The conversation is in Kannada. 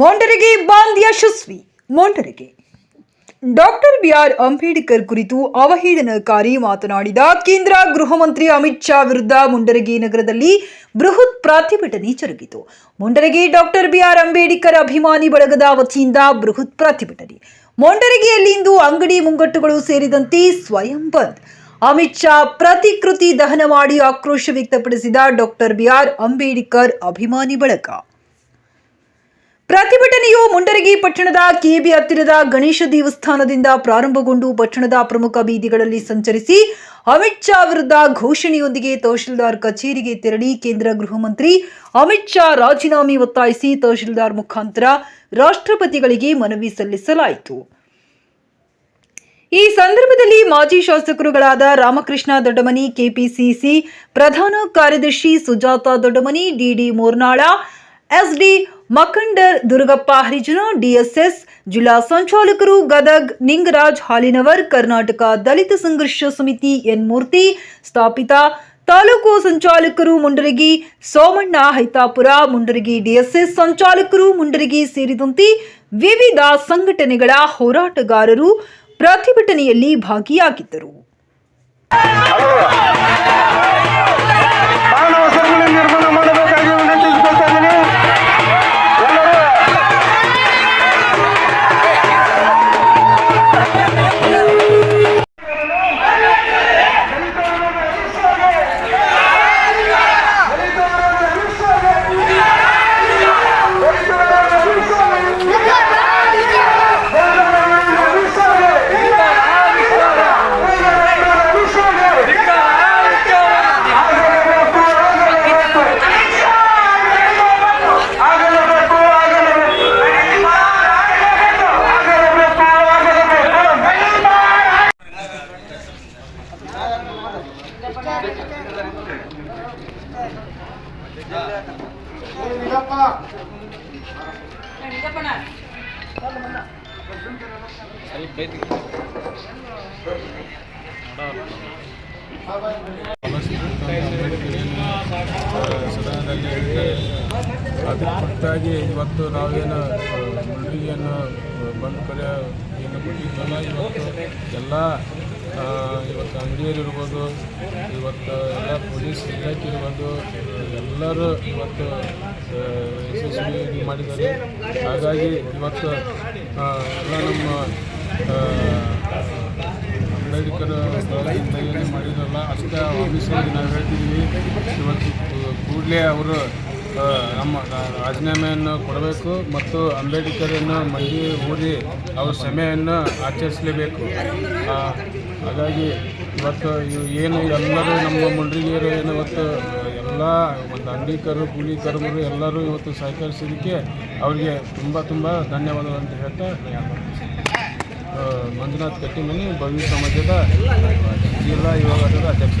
ಮೊಂಡರಿಗೆ ಬಾಂದ್ ಯಶಸ್ವಿ. ಮೊಂಡರಿಗೆ ಡಾಕ್ಟರ್ ಬಿಆರ್ ಅಂಬೇಡ್ಕರ್ ಕುರಿತು ಅವಹೇಳನಕಾರಿ ಮಾತನಾಡಿದ ಕೇಂದ್ರ ಗೃಹ ಮಂತ್ರಿ ಅಮಿತ್ ಶಾ ವಿರುದ್ಧ ಮುಂಡರಗಿ ನಗರದಲ್ಲಿ ಬೃಹತ್ ಪ್ರತಿಭಟನೆ ಜರುಗಿತು. ಮುಂಡರಗಿ ಡಾಕ್ಟರ್ ಬಿಆರ್ ಅಂಬೇಡ್ಕರ್ ಅಭಿಮಾನಿ ಬಳಗದ ವತಿಯಿಂದ ಬೃಹತ್ ಪ್ರತಿಭಟನೆ. ಮೊಂಡರಗಿಯಲ್ಲಿಂದು ಅಂಗಡಿ ಮುಂಗಟ್ಟುಗಳು ಸೇರಿದಂತೆ ಸ್ವಯಂ ಬಂದ್. ಅಮಿತ್ ಶಾ ಪ್ರತಿಕೃತಿ ದಹನ ಮಾಡಿ ಆಕ್ರೋಶ ವ್ಯಕ್ತಪಡಿಸಿದ ಡಾಕ್ಟರ್ ಬಿಆರ್ ಅಂಬೇಡ್ಕರ್ ಅಭಿಮಾನಿ ಬಳಗ. ಪ್ರತಿಭಟನೆಯು ಮುಂಡರಗಿ ಪಟ್ಟಣದ ಕೆಬಿ ಹತ್ತಿರದ ಗಣೇಶ ದೇವಸ್ಥಾನದಿಂದ ಪ್ರಾರಂಭಗೊಂಡು ಪಟ್ಟಣದ ಪ್ರಮುಖ ಬೀದಿಗಳಲ್ಲಿ ಸಂಚರಿಸಿ ಅಮಿತ್ ಶಾ ವಿರುದ್ಧ ಘೋಷಣೆಯೊಂದಿಗೆ ತಹಶೀಲ್ದಾರ್ ಕಚೇರಿಗೆ ತೆರಳಿ ಕೇಂದ್ರ ಗೃಹ ಮಂತ್ರಿ ಅಮಿತ್ ಶಾ ರಾಜೀನಾಮೆ ಒತ್ತಾಯಿಸಿ ತಹಶೀಲ್ದಾರ್ ಮುಖಾಂತರ ರಾಷ್ಟ್ರಪತಿಗಳಿಗೆ ಮನವಿ ಸಲ್ಲಿಸಲಾಯಿತು. ಈ ಸಂದರ್ಭದಲ್ಲಿ ಮಾಜಿ ಶಾಸಕರುಗಳಾದ ರಾಮಕೃಷ್ಣ ದೊಡ್ಡಮನಿ, ಕೆಪಿಸಿಸಿ ಪ್ರಧಾನ ಕಾರ್ಯದರ್ಶಿ Sujata Doddamani, DD Mornal, SD Makandar Durgappa Harijan DSS ಜಿಲ್ಲಾ ಸಂಚಾಲಕರು ಗದಗ್, ನಿಂಗರಾಜ್, ಹಾಲಿನವರ್, ಕರ್ನಾಟಕ ದಲಿತ ಸಂಘರ್ಷ ಸಮಿತಿ ಎನ್ ಮೂರ್ತಿ, ಸ್ಥಾಪಿತ ತಾಲೂಕು ಸಂಚಾಲಕರು ಮುಂಡರಗಿ ಸೋಮಣ್ಣ ಹೈತಾಪುರ, ಮುಂಡರಗಿ ಡಿಎಸ್ಎಸ್ ಸಂಚಾಲಕರು ಮುಂಡರಗಿ ಸೇರಿದಂತೆ ವಿವಿಧ ಸಂಘಟನೆಗಳ ಹೋರಾಟಗಾರರು ಪ್ರತಿಭಟನೆಯಲ್ಲಿ ಭಾಗಿಯಾಗಿದ್ದರು. ಸದನದಲ್ಲಿ ಅದ್ರ ಹೊರತಾಗಿ ಇವತ್ತು ನಾವೇನು ಮುಳ್ಳಿಯನ್ನು ಬಂದ್ ಕಡೆ ಏನು ಕೊಟ್ಟಿದ್ದಲ್ಲ ಇವತ್ತು ಎಲ್ಲ ಇವತ್ತು ಅಂಗಡಿಯಲ್ಲಿರ್ಬೋದು ಇವತ್ತು ಎಲ್ಲ ಪೊಲೀಸ್ ಇಲಾಖೆ ಇರ್ಬೋದು, ಎಲ್ಲರೂ ಇವತ್ತು ಯಶಸ್ವಿ ಮಾಡಿದ್ದಾರೆ. ಹಾಗಾಗಿ ಇವತ್ತು ಎಲ್ಲ ನಮ್ಮ ಅಂಬೇಡ್ಕರ್ ಏನು ಮಾಡಿದ್ರಲ್ಲ ಅಷ್ಟೇ ಆಫೀಸಲ್ಲಿ ನಾವು ಹೇಳ್ತಿದ್ದೀವಿ ಇವತ್ತು ಕೂಡಲೇ ಅವರು ನಮ್ಮ ರಾಜೀನಾಮೆಯನ್ನು ಕೊಡಬೇಕು ಮತ್ತು ಅಂಬೇಡ್ಕರನ್ನು ಮಂದಿ ಊರಿ ಅವ್ರ ಸಮಯವನ್ನು ಆಚರಿಸಲೇಬೇಕು. ಹಾಗಾಗಿ ಇವತ್ತು ಇವು ಏನು ಎಲ್ಲರೂ ನಮ್ಮ ಮುಂಡ್ರಿಗೆಯರು ಏನು ಇವತ್ತು, ಎಲ್ಲ ಒಂದು ಅಂಗಡಿಕರು ಕೂಲಿಕರ್ಮರು ಎಲ್ಲರೂ ಇವತ್ತು ಸಹಕರಿಸಿದ್ದಕ್ಕೆ ಅವರಿಗೆ ತುಂಬ ತುಂಬ ಧನ್ಯವಾದಗಳು ಅಂತ ಹೇಳ್ತಾ ಮಂಜುನಾಥ್ ಕಟ್ಟಿಮನಿ ಭವ್ಯ ಸಮಾಜದ ಜಿಲ್ಲಾ ಯುವ ಘಟಕದ ಅಧ್ಯಕ್ಷ.